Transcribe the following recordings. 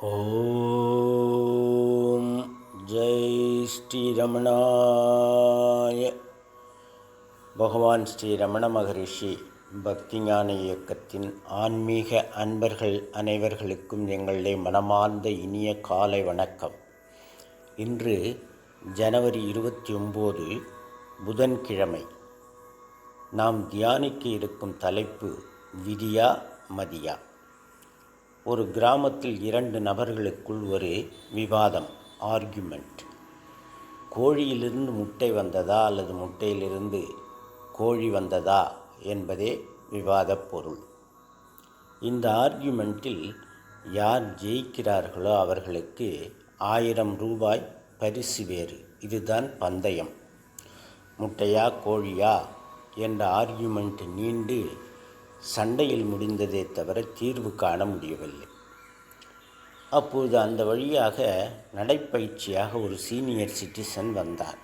ஓம் ஜெய் ஸ்ரீரமணாய பகவான் ஸ்ரீ ரமண மகரிஷி பக்திஞான இயக்கத்தின் ஆன்மீக அன்பர்கள் அனைவர்களுக்கும் எங்களுடைய மனமார்ந்த இனிய காலை வணக்கம். இன்று ஜனவரி இருபத்தி ஒம்பது புதன்கிழமை. நாம் தியானிக்க இருக்கும் தலைப்பு விதியா மதியா? ஒரு கிராமத்தில் இரண்டு நபர்களுக்குள் ஒரு விவாதம் ஆர்கியூமெண்ட் கோழியிலிருந்து முட்டை வந்ததா அல்லது முட்டையிலிருந்து கோழி வந்ததா என்பதே விவாதப் பொருள். இந்த ஆர்கியூமெண்ட்டில் யார் ஜெயிக்கிறார்களோ அவர்களுக்கு ஆயிரம் ரூபாய் பரிசு வேறு. இதுதான் பந்தயம். முட்டையா கோழியா என்ற ஆர்கியூமெண்ட் நீண்டு சண்டையில் முடிந்ததே தவிர தீர்வு காண முடியவில்லை. அப்போது அந்த வழியாக நடைப்பயிற்சியாக ஒரு சீனியர் சிட்டிசன் வந்தார்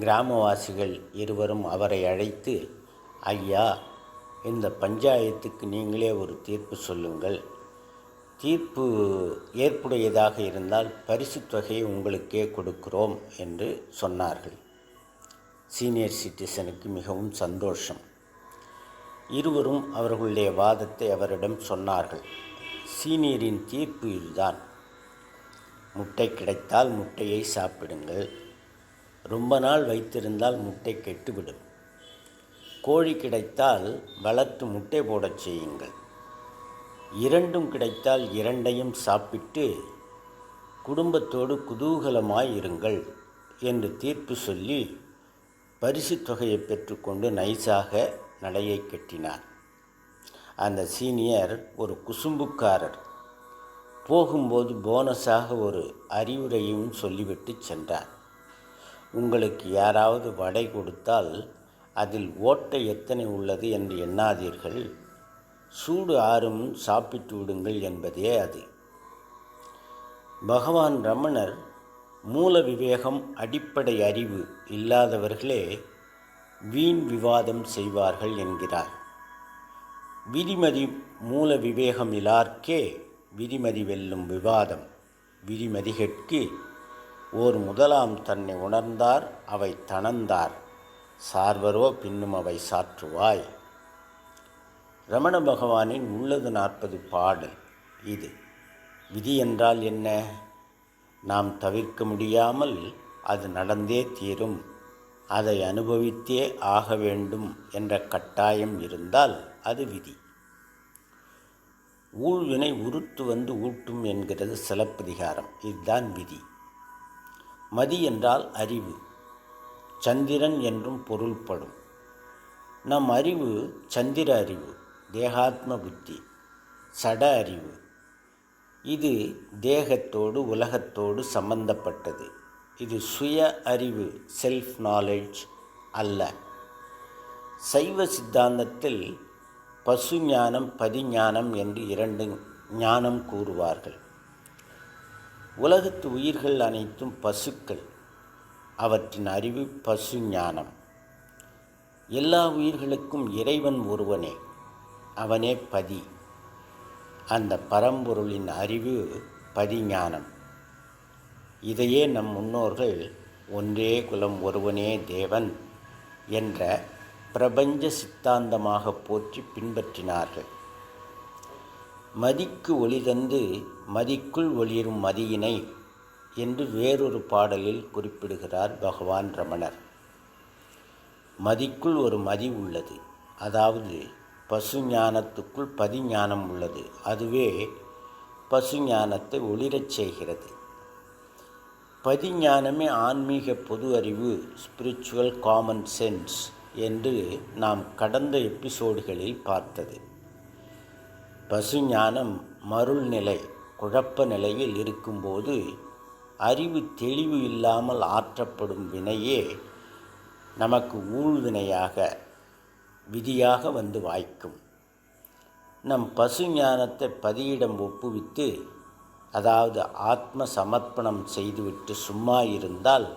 கிராமவாசிகள் இருவரும் அவரை அழைத்து ஐயா இந்த பஞ்சாயத்துக்கு நீங்களே ஒரு தீர்ப்பு சொல்லுங்கள். தீர்ப்பு ஏற்புடையதாக இருந்தால் பரிசு தொகையை உங்களுக்கே கொடுக்கிறோம் என்று சொன்னார்கள். சீனியர் சிட்டிசனுக்கு மிகவும் சந்தோஷம். இருவரும் அவர்களுடைய வாதத்தை அவரிடம் சொன்னார்கள். சீனியரின் தீர்ப்பு இதுதான். முட்டை கிடைத்தால் முட்டையை சாப்பிடுங்கள். ரொம்ப நாள் வைத்திருந்தால் முட்டை கெட்டுவிடும். கோழி கிடைத்தால் வளர்த்து முட்டை போடச் செய்யுங்கள். இரண்டும் கிடைத்தால் இரண்டையும் சாப்பிட்டு குடும்பத்தோடு குதூகலமாய் இருங்கள் என்று தீர்ப்பு சொல்லி பரிசு தொகையை பெற்றுக்கொண்டு நைஸாக நடையை கட்டினார் அந்த சீனியர் ஒரு குசும்புக்காரர். போகும்போது போனஸாக ஒரு அறிவுரையும் சொல்லிவிட்டு சென்றார். உங்களுக்கு யாராவது வடை கொடுத்தால் அதில் ஓட்டை எத்தனை உள்ளது என்று எண்ணாதீர்கள். சூடு ஆறும் சாப்பிட்டு விடுங்கள் என்பதே அது பகவான் ரமணர் மூல விவேகம் அடிப்படை அறிவு இல்லாதவர்களே வீண் விவாதம் செய்வார்கள் என்கிறார். விதிமதி மூல விவேகம் இலார்க்கே விதிமதி வெல்லும் விவாதம். விதிமதிகட்கு ஓர் முதலாம் தன்னை உணர்ந்தார் அவை தணந்தார். சார்வரோ பின்னும் அவை சாற்றுவாய். ரமண பகவானின் உள்ளது நாற்பது பாடல் இது. விதி என்றால் என்ன? நாம் தவிர்க்க முடியாமல் அது நடந்தே தீரும். அதை அனுபவித்தே ஆக வேண்டும் என்ற கட்டாயம் இருந்தால் அது விதி. ஊழ்வினை உருத்து வந்து ஊட்டும் என்கிறது சிலப்பதிகாரம். இதுதான் விதி. மதி என்றால் அறிவு. சந்திரன் என்றும் பொருள்படும். நம் அறிவு சந்திர அறிவு தேகாத்ம புத்தி சட அறிவு. இது தேகத்தோடு உலகத்தோடு சம்பந்தப்பட்டது. இது சுய அறிவு செல்ஃப் நாலேஜ் அல்ல. சைவ சித்தாந்தத்தில் பசு ஞானம் பதிஞானம் என்று இரண்டு ஞானம் கூறுவார்கள். உலகத்து உயிர்கள் அனைத்தும் பசுக்கள். அவற்றின் அறிவு பசு ஞானம். எல்லா உயிர்களுக்கும் இறைவன் ஒருவனே அவனே பதி. அந்த பரம்பொருளின் அறிவு பதிஞானம் இதையே நம் முன்னோர்கள் ஒன்றே குலம் ஒருவனே தேவன் என்ற பிரபஞ்ச சித்தாந்தமாக போற்றி பின்பற்றினார்கள். மதிக்கு ஒளி தந்து மதிக்குள் ஒளிரும் மதியினை என்று வேறொரு பாடலில் குறிப்பிடுகிறார் பகவான் ரமணர். மதிக்குள் ஒரு மதி உள்ளது. அதாவது பசு ஞானத்துக்குள் பதிஞானம் உள்ளது. அதுவே பசு ஞானத்தை ஒளிரச் செய்கிறது. பதிஞானமே ஆன்மீக பொது அறிவு ஸ்பிரிச்சுவல் காமன் சென்ஸ் என்று நாம் கடந்த எபிசோடுகளில் பார்த்தது. பசுஞானம் மருள் நிலை குழப்ப நிலையில் இருக்கும்போது அறிவு தெளிவு இல்லாமல் ஆற்றப்படும் வினையே நமக்கு ஊழ்வினையாக விதியாக வந்து வாய்க்கும். நம் பசு ஞானத்தை பதியிடம் ஒப்புவித்து அதாவது ஆத்ம சமர்ப்பணம் செய்துவிட்டு சும்மா இருந்தால்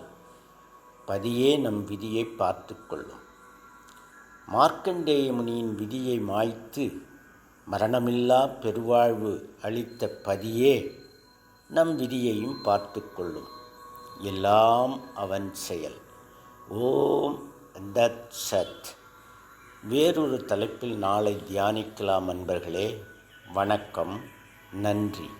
பதியே நம் விதியை பார்த்து கொள்ளும். மார்க்கண்டேய முனியின் விதியை மாய்த்து மரணமில்லா பெருவாழ்வு அளித்த பதியே நம் விதியையும் பார்த்து கொள்ளும். எல்லாம் அவன் செயல். ஓம் தத் சத். வேறொரு தலைப்பில் நாளை தியானிக்கலாம் அன்பர்களே. வணக்கம். நன்றி.